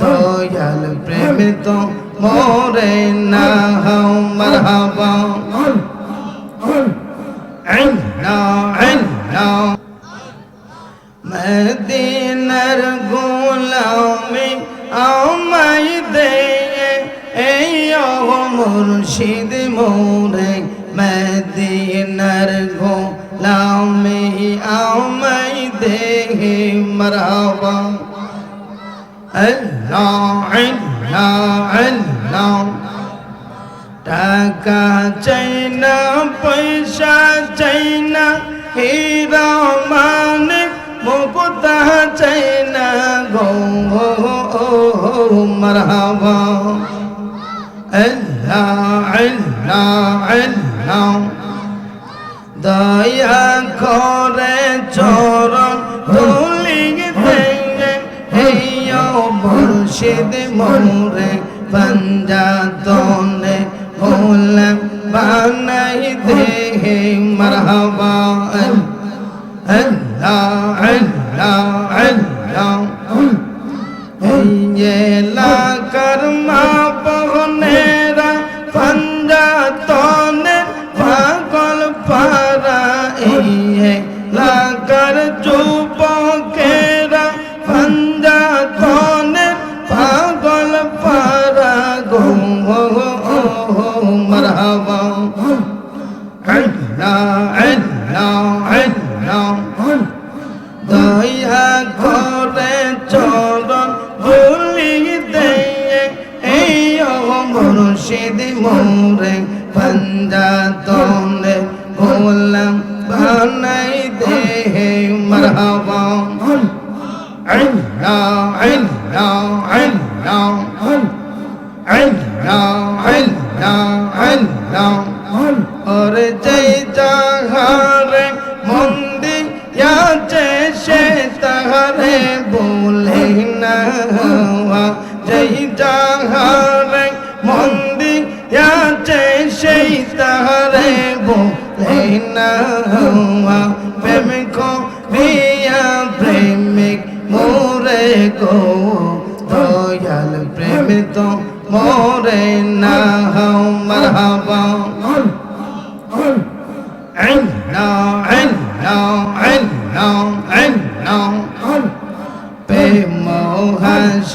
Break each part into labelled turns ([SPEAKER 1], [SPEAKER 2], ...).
[SPEAKER 1] দয়াল প্রেমে তো মোরে না হাও, মারহাবা। মদিনার গোলামে আমায় দে এই মুর্শিদ মোরে। মদিনার গোলামে আমায় দে মারহাবা। আল্লাহ আল্লাহ আল্লাহ টাকা চাই না পয়সা চাই না হীরা মানিক মুকুতা চাই না গো মারহাবা আল্লাহ আল্লাহ আল্লাহ দয়া করে মোরে পঞ্জাতনে ভুল বানাই দে হে মারহাবা। আল্লাহ আল্লাহ আল্লাহ। ये ला कर्मा पहनेरा पंजा तोने पागल पारा ये ला कर चुप দয়া করে চরণ ভুলি দে এই মুর্শিদ মোরে और जय जहार मंदी या जैसे तहरे बोले न हुआ जय जहार मंदी या जैसे तहरे बोले न हुआ प्रेम को दिया प्रेमिक मोरे को दयाल प्रेम तो मोरे न हो मरहबा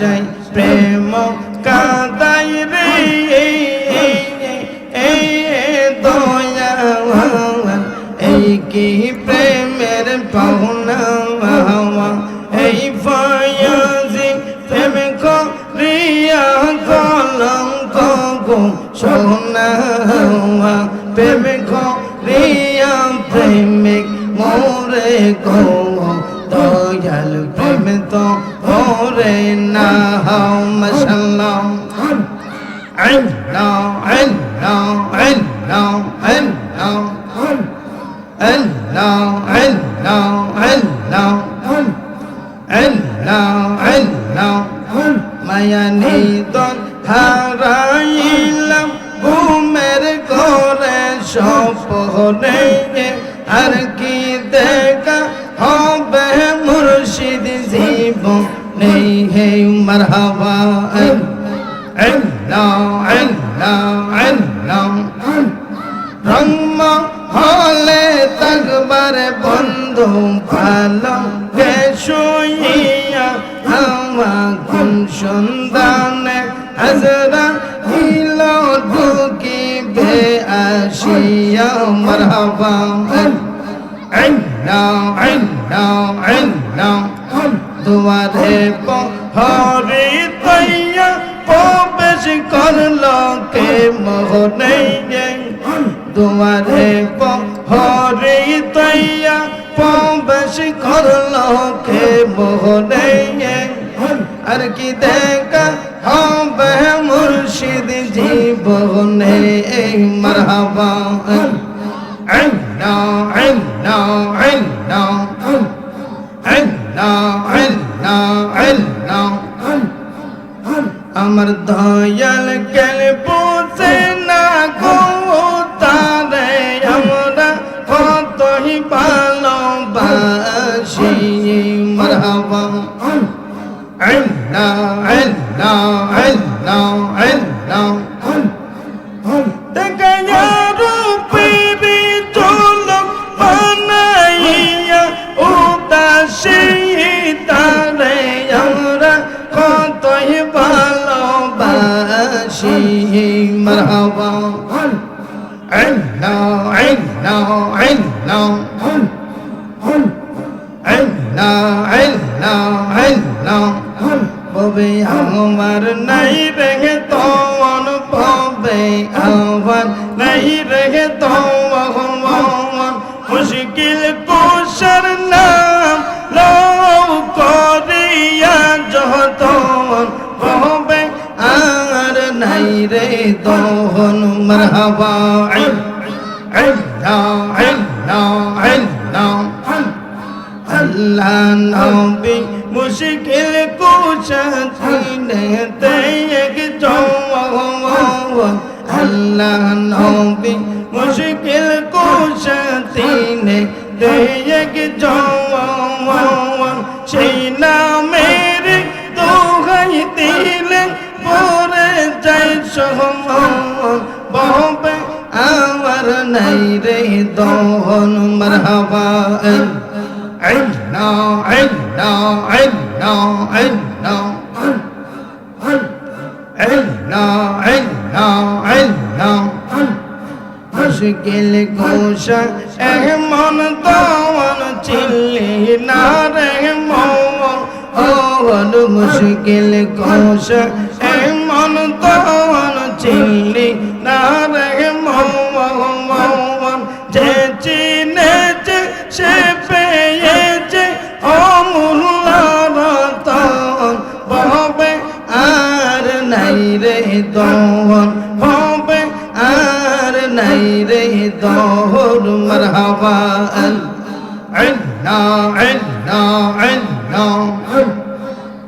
[SPEAKER 1] হাসাই প্রেম কাদাই রে। এই দয়া এই কি প্রেমের পাওনা এই ফয়াজি প্রেম করিয়া কলঙ্ক গো সোনা প্রেম করিয়া প্রেমিক মোরে প্রেম তো মোরে না হাও মশাল্লাহ আল্লাহ আল্লাহ আল্লাহ আল্লাহ আল্লাহ আল্লাহ আল্লাহ আল্লাহ আল্লাহ মায়া নিদন হারাইলাম, ঘুমের ঘরে সপনে আর है मरहबा। রম্মা হলে তাকবারে বন্ধু ভালো রে শুইয়া আমা গুণ সন্ধানে হাজরা হিল ঢুকি বে আসিয়া মারহাবা আল্লাহ আল্লাহ আল্লাহ দুয়ারে পহরি তৈয়া প্রবেশ করল কে মোহনে দুয়ারে পহরি তৈয়া প্রবেশ করল কে মোহনে আর কি দেখা হবে মুর্শিদ জীবনে মারহাবা আল্লাহ আল্লাহ আল্লাহ আল্লাহ আল্লাহ আল্লাহ আমার দয়াল কেন পৌঁছে না গো তারে আমরা কতই ভালোবাসি। মারহাবা। আল্লাহ আল্লাহ আল্লাহ আল্লাহ আল্লাহ ববে আমার নাই রেগে তন ববে আমার নাই রেগে তন
[SPEAKER 2] মুশকিল কোশর নাম লও করিয়া যতন বহবে
[SPEAKER 1] আর নাই রে দহন মারহাবা আল্লাহ নবী মুশকিল তেয়ক জওয়ান আল্লাহ নবী মুশকিল তেয়ক জওয়ান সেই নামের দোহাই দিলে পরে যাই নাই রে দহন মারহাবা মুশকিল কোশা এমন দমন চিল্লি না রে মন মুশকিল কোশা নাই রে দহন হবে আর নাই রে দহর মারহাবা। আল্লাহ আল্লাহ আল্লাহ।